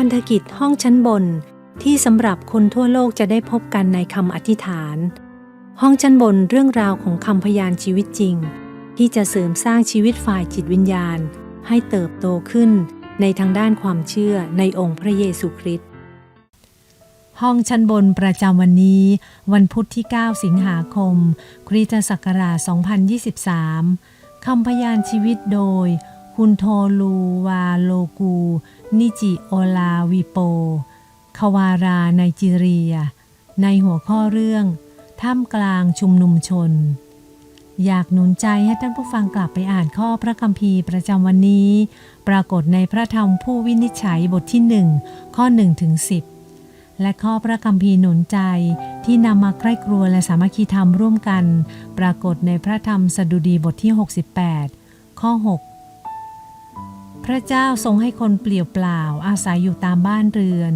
พันธกิจห้องชั้นบนที่สำหรับคนทั่วโลกจะได้พบกันในคำอธิษฐาน ห้องชั้นบนเรื่องราวของคำพยานชีวิตจริง ที่จะเสริมสร้างชีวิตฝ่ายจิตวิญญาณ ให้เติบโตขึ้นในทางด้านความเชื่อในองค์พระเยซูคริสต์ห้องชั้นบนประจำวันนี้ วันพุธที่ 9 สิงหาคม คริสตศักราช 2023 คำพยานชีวิตโดย คุณโทลูวาโลกู นิจิโอลาวิโปคาวาราไนจีเรีย ในหัวข้อเรื่อง ท่ามกลางชุมนุมชน อยากหนุนใจให้ท่านผู้ฟังกลับไปอ่านข้อพระคัมภีร์ประจำวันนี้ ปรากฏในพระธรรมผู้วินิจฉัยบทที่1ข้อ1ถึง10 และข้อพระคัมภีร์หนุนใจที่นำมาใกล้ครัวและสามัคคีธรรมร่วมกัน ปรากฏในพระธรรมสดุดีบทที่ 68 ข้อ 6 พระเจ้าทรงให้คนเปลี่ยวเปล่าอาศัยอยู่ตามบ้านเรือน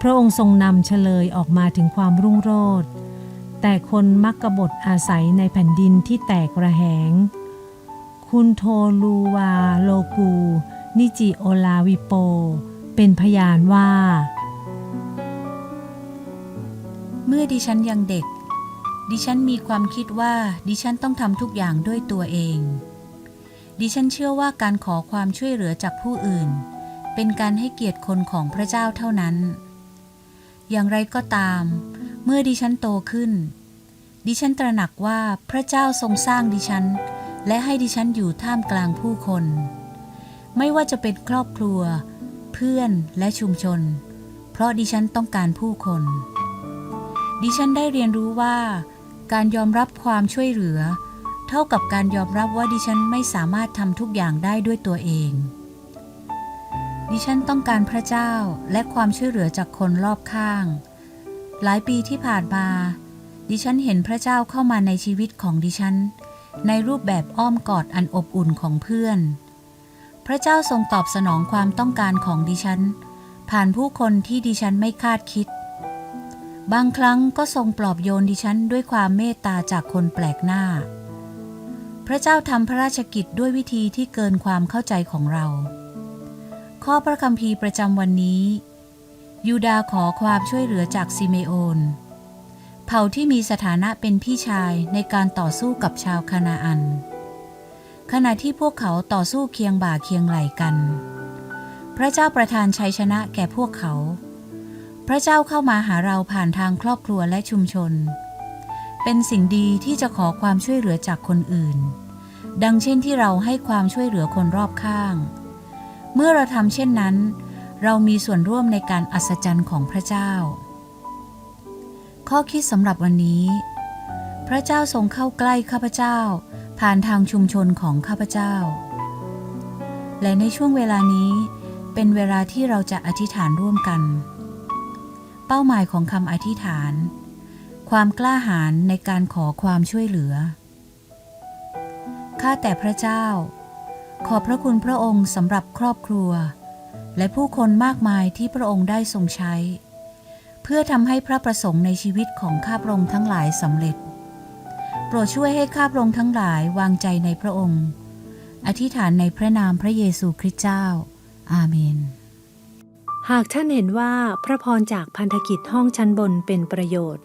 พระองค์ทรงนำเฉลยออกมาถึงความรุ่งโรจน์แต่คนมักกบฏอาศัยในแผ่นดินที่แตกระแหง คุณโทลูวาโลกู นิจิโอลาวิโป เป็นพยานว่า เมื่อดิฉันยังเด็ก ดิฉันมีความคิดว่าดิฉันต้องทำทุกอย่างด้วยตัวเอง ดิฉันเชื่อว่าการขอความช่วยเหลือจากผู้อื่น เป็นการให้เกียรติคนของพระเจ้าเท่านั้น อย่างไรก็ตาม เมื่อดิฉันโตขึ้น ดิฉันตระหนักว่าพระเจ้าทรงสร้างดิฉัน และให้ดิฉันอยู่ท่ามกลางผู้คน ไม่ว่าจะเป็นครอบครัว เพื่อนและชุมชน เพราะดิฉันต้องการผู้คน ดิฉันได้เรียนรู้ว่า การยอมรับความช่วยเหลือ เท่ากับการยอมรับว่าดิฉันไม่สามารถทำทุกอย่างได้ด้วยตัวเอง ดิฉันต้องการพระเจ้าและความช่วยเหลือจากคนรอบข้าง หลายปีที่ผ่านมา ดิฉันเห็นพระเจ้าเข้ามาในชีวิตของดิฉัน ในรูปแบบอ้อมกอดอันอบอุ่นของเพื่อน พระเจ้าทรงตอบสนองความต้องการของดิฉัน ผ่านผู้คนที่ดิฉันไม่คาดคิดบางครั้งก็ทรงปลอบโยนดิฉันด้วยความเมตตาจากคนแปลกหน้า พระเจ้าทำพระราชกิจด้วยวิธีที่เกินความเข้าใจของเรา ข้อพระคัมภีร์ประจำวันนี้ ยูดาขอความช่วยเหลือจากซิเมโอน เผ่าที่มีสถานะเป็นพี่ชายในการต่อสู้กับชาวคานาอัน ขณะที่พวกเขาต่อสู้เคียงบ่าเคียงไหล่กัน พระเจ้าประทานชัยชนะแก่พวกเขา พระเจ้าเข้ามาหาเราผ่านทางครอบครัวและชุมชน เป็นสิ่งดีที่จะขอความช่วยเหลือจากคนอื่น ดังเช่นที่เราให้ความช่วยเหลือคนรอบข้าง เมื่อเราทำเช่นนั้น เรามีส่วนร่วมในการอัศจรรย์ของพระเจ้า ข้อคิดสำหรับวันนี้ พระเจ้าทรงเข้าใกล้ข้าพเจ้า ผ่านทางชุมชนของข้าพเจ้า และในช่วงเวลานี้เป็นเวลาที่เราจะอธิษฐานร่วมกัน เป้าหมายของคำอธิษฐาน ความกล้าหาญในการขอความช่วยเหลือ ข้าแต่พระเจ้า ขอบพระคุณพระองค์สำหรับครอบครัว และผู้คนมากมายที่พระองค์ได้ทรงใช้ เพื่อทำให้พระประสงค์ในชีวิตของข้าพระองค์ทั้งหลายสำเร็จ โปรดช่วยให้ข้าพระองค์ทั้งหลายวางใจในพระองค์ อธิษฐานในพระนามพระเยซูคริสต์เจ้า อาเมนหากท่านเห็นว่าพระพรจากพันธกิจห้องชั้นบนเป็นประโยชน์